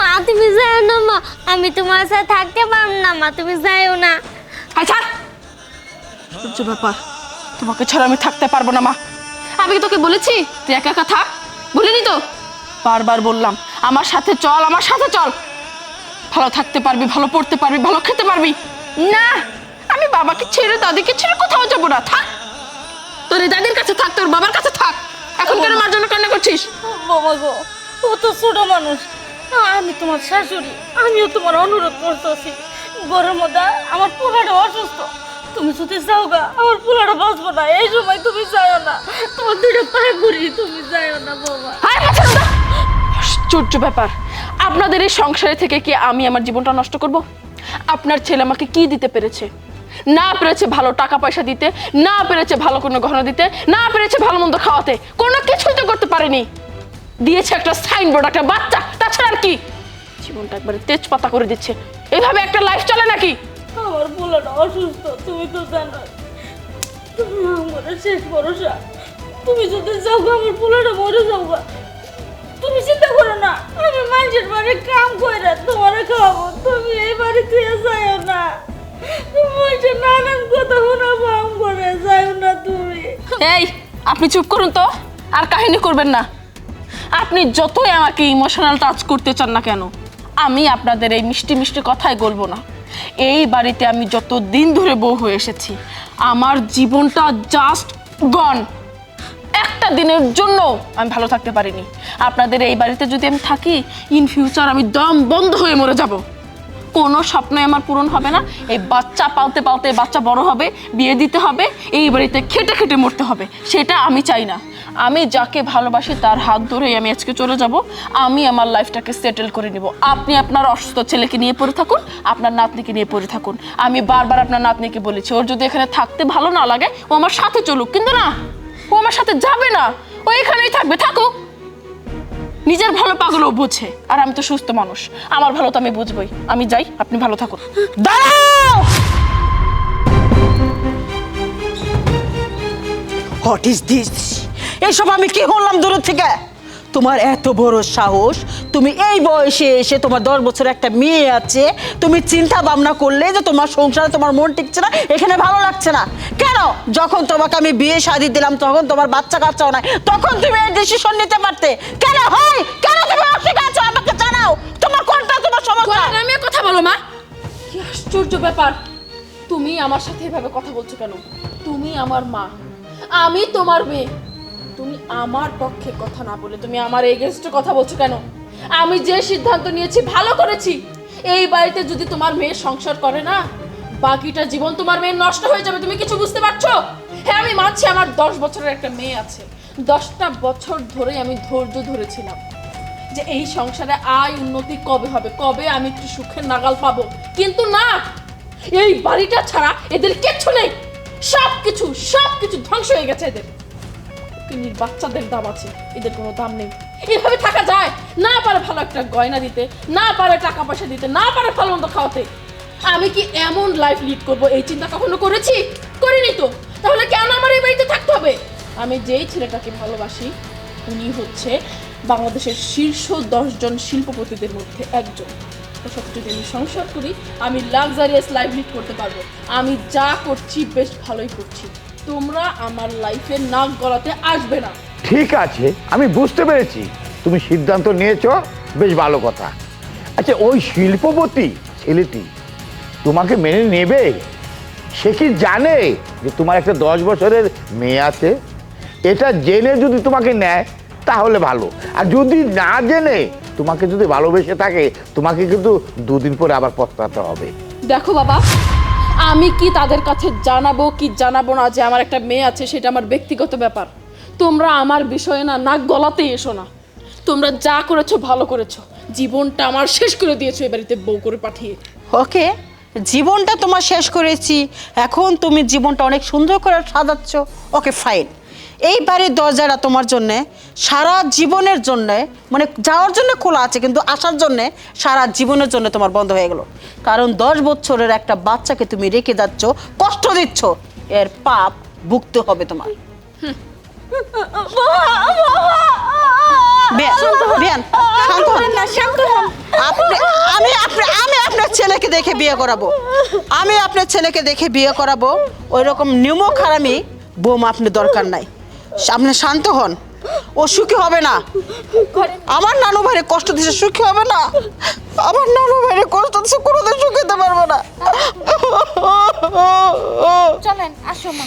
মা তুমি যাও না মা। আমি তোমার সাথে থাকতে পারব না মা তুমি যাও না। আচ্ছা ব্যাপার তোমাকে ছাড়া আমি থাকতে পারব না মা। আমি কি তোকে বলেছি? তুই একা একা থাক। বলিনি তো? বারবার বললাম আমার সাথে চল আমার সাথে চল। ভালো থাকতে পারবি ভালো পড়তে পারবি ভালো খেতে পারবি। না আমি বাবাকে ছেড়ে দাদিকে ছেড়ে কোথাও যাব না। থাক। তোর দাদির কাছে থাক তোর বাবার কাছে থাক। এখন কেন মার জন্য কান্না করছিস? বাবা গো ও তো ছোট মানুষ। আমি তোমার শাশুড়ি, আমিও তোমার অনুরোধ করতেছি। ঘরের মধ্যে আমার পোলাটা অসুস্থ। তুমি যদি যাও গা, আমার পোলাটা বাঁচবো না, এই সময় তুমি যাও না। তোমার দুটো পায়ে ঘুরি তুমি যাও না বাবা আশ্চর্য ব্যাপার। আপনাদের এই সংসারে থেকে কি আমি আমার জীবনটা নষ্ট করব? আপনার ছেলে আমাকে কি দিতে পেরেছে? না পেরেছে ভালো টাকা পয়সা দিতে, না পেরেছে ভালো কোনো গহনা দিতে, না পেরেছে ভালো মন্দ খাওয়াতে। কোনো কিছুই তো করতে পারেনি। দিয়েছে একটা সাইনবোর্ড একটা বাচ্চা। তাছাড়া আর কি জীবনটা একবারে তেজপাতা করে দিচ্ছে। এইভাবে একটা লাইফ চলে নাকি? আমার পোলাটা অসুস্থ তুমি তো জানো তুমি আমার শেষ ভরসা। তুমি যদি যাও আমার পোলাটা মরে যাও তুমি চিন্তা করো না আমি মানুষের বাড়ি কাম করে তোমার খাওয়াবো। তুমি এই বাড়ি থেকে যাও না। মানুষের নানান কথা করে যাও না তুমি। এই আপনি চুপ করুন তো। আর কাহিনী করবেন না। আপনি যতই আমাকে ইমোশনাল টাচ করতে চান না কেন, আমি আপনাদের এই মিষ্টি মিষ্টি কথাই বলব না। এই বাড়িতে আমি যত দিন ধরে বউ হয়ে এসেছি, আমার জীবনটা জাস্ট গন একটা দিনের জন্য আমি ভালো থাকতে পারিনি। আপনাদের এই বাড়িতে যদি আমি থাকি ইন ফিউচার আমি দম বন্ধ হয়ে মরে যাব। কোনো স্বপ্নই আমার পূরণ হবে না। এই বাচ্চা পালতে পালতে বাচ্চা বড় হবে, বিয়ে দিতে হবে, এই বাড়িতে খেটে খেটে মরতে হবে, সেটা আমি চাই না। আমি যাকে ভালোবাসি তার হাত ধরেই আমি আজকে চলে যাব। আমি আমার লাইফটাকে সেটেল করে নিব। আপনি আপনার অসুস্থ ছেলেকে নিয়ে পড়ে থাকুন, আপনার নাতনিকে নিয়ে পড়ে থাকুন। আমি বারবার আপনার নাতনিকে বলেছি, ওর যদি এখানে থাকতে ভালো না লাগে, ও আমার সাথে চলুক, কিন্তু না, ও আমার সাথে যাবে না, ও এখানেই থাকবে, থাকুক। নিজের ভালো পাগলও বুঝে। আর আমি তো সুস্থ মানুষ। আমার ভালো তো আমি বুঝবই। আমি যাই, আপনি ভালো থাকুন। দাঁড়াও! হোয়াট ইজ দিস এইসব আমি কি করলাম দূর থেকে? তোমার এত বড় সাহস তুমি এই বয়সে এসে তোমার দশ বছর একটা মেয়ে আছে, তুমি চিন্তা ভাবনা করলে যে তোমার সংসারে তোমার মন টিকছে না, এখানে ভালো লাগছে না। কেন? যখন তোমাকে আমি বিয়ে শাদি দিলাম, তখন তোমার বাচ্চা কাচ্চাও নাই, তখন তুমি এই ডিসিশন নিতে পারতে। কেন হয়? কেন তুমি অস্বীকার আমাকে জানাও। তোমার কোনটা তোমার সমস্যা? আমি কথা বলো, মা। কি আশ্চর্য ব্যাপার। তুমি আমার সাথে এভাবে কথা বলছো কেন? তুমি আমার মা। আমি তোমার মেয়ে। তুমি আমার পক্ষে কথা না বলে তুমি আমার এগেনস্টে কথা বলছো কেন? আমি যে সিদ্ধান্ত নিয়েছি, ভালো করেছি। এই বাড়িতে যদি তোমার মেয়ে সংসার করে না, বাকিটা জীবন তোমার মেয়ে নষ্ট হয়ে যাবে, তুমি কিছু বুঝতে পারছ? হ্যাঁ আমি মানছি আমার দশ বছরের একটা মেয়ে আছে। দশটা বছর ধরেই আমি ধৈর্য ধরেছিলাম যে এই সংসারে আয় উন্নতি কবে হবে, কবে আমি একটু সুখের নাগাল পাবো। কিন্তু না, এই বাড়িটা ছাড়া এদের কিচ্ছু নেই। সব কিছু সব কিছু ধ্বংস হয়ে গেছে এদের। বাচ্চাদের দাম আছে, এদের কোনো দাম নেই। এভাবে থাকা যায়? না পারে ভালো একটা গয়না দিতে, না পারে টাকা পয়সা দিতে, না পারে ভালো মন্দ খাওয়াতে। আমি কি এমন লাইফ লিড করব? এই চিন্তা কখনো করেছি? করিনি তো। তাহলে কেন আমার এই বাড়িতে থাকতে হবে? আমি যেই ছেলেটাকে ভালোবাসি, উনি হচ্ছে বাংলাদেশের শীর্ষ দশজন শিল্পপতিদের মধ্যে একজন। সাথে যদি আমি সংসার করি, আমি লাক্সারিয়াস লাইফ লিড করতে পারব। আমি যা করছি, বেশ ভালোই করছি। তোমরা আমার লাইফে নাক গলাতে আসবে না। ঠিক আছে আমি বুঝতে পেরেছি। তুমি সিদ্ধান্ত নিয়েছো বেশ ভালো কথা। আচ্ছা ওই শিল্পপতি ছেলেটি তোমাকে মেনে নেবে? সে কি জানে যে তোমার একটা দশ বছরের মেয়ে আছে? এটা জেনে যদি তোমাকে নেয় তাহলে ভালো। আর যদি না জেনে তোমাকে যদি ভালোবেসে থাকে তোমাকে কিন্তু দুদিন পরে আবার পস্তাতে হবে। দেখো বাবা আমি কি তাদের কাছে জানাব, কি জানাব না যে আমার একটা মেয়ে আছে, সেটা আমার ব্যক্তিগত ব্যাপার। তোমরা আমার বিষয়ে না, নাক গলাতে এসো না। তোমরা যা করেছ, ভালো করেছ। জীবনটা আমার শেষ করে দিয়েছ এ বাড়িতে বউ করে পাঠিয়ে। ওকে, জীবনটা তোমার শেষ করেছি। এখন তুমি জীবনটা অনেক সুন্দর করে সাজাচ্ছ। ওকে ফাইন এই বাড়ির দরজাটা তোমার জন্যে সারা জীবনের জন্যে মানে যাওয়ার জন্য খোলা আছে কিন্তু আসার জন্যে সারা জীবনের জন্য তোমার বন্ধ হয়ে গেল। কারণ দশ বছরের একটা বাচ্চাকে তুমি রেখে যাচ্ছ কষ্ট দিচ্ছ এর পাপ ভুগতে হবে তোমার। বিয়ান, বিয়ান, শান্ত হন। দেখে বিয়ে করাবো। আমি আপনার ছেলেকে দেখে বিয়ে করাবো। ওই রকম নিয়ম খারামি বোম আপনি দরকার নাই। আপনি শান্ত হন। ও সুখী হবে না। আমার নানু ভাইরে কষ্ট দিছে, সুখী হবে না। আমার নানু ভাইরে কষ্ট দিছে, কোনোদিন সুখী হতে পারব না। চলেন, আসো মা।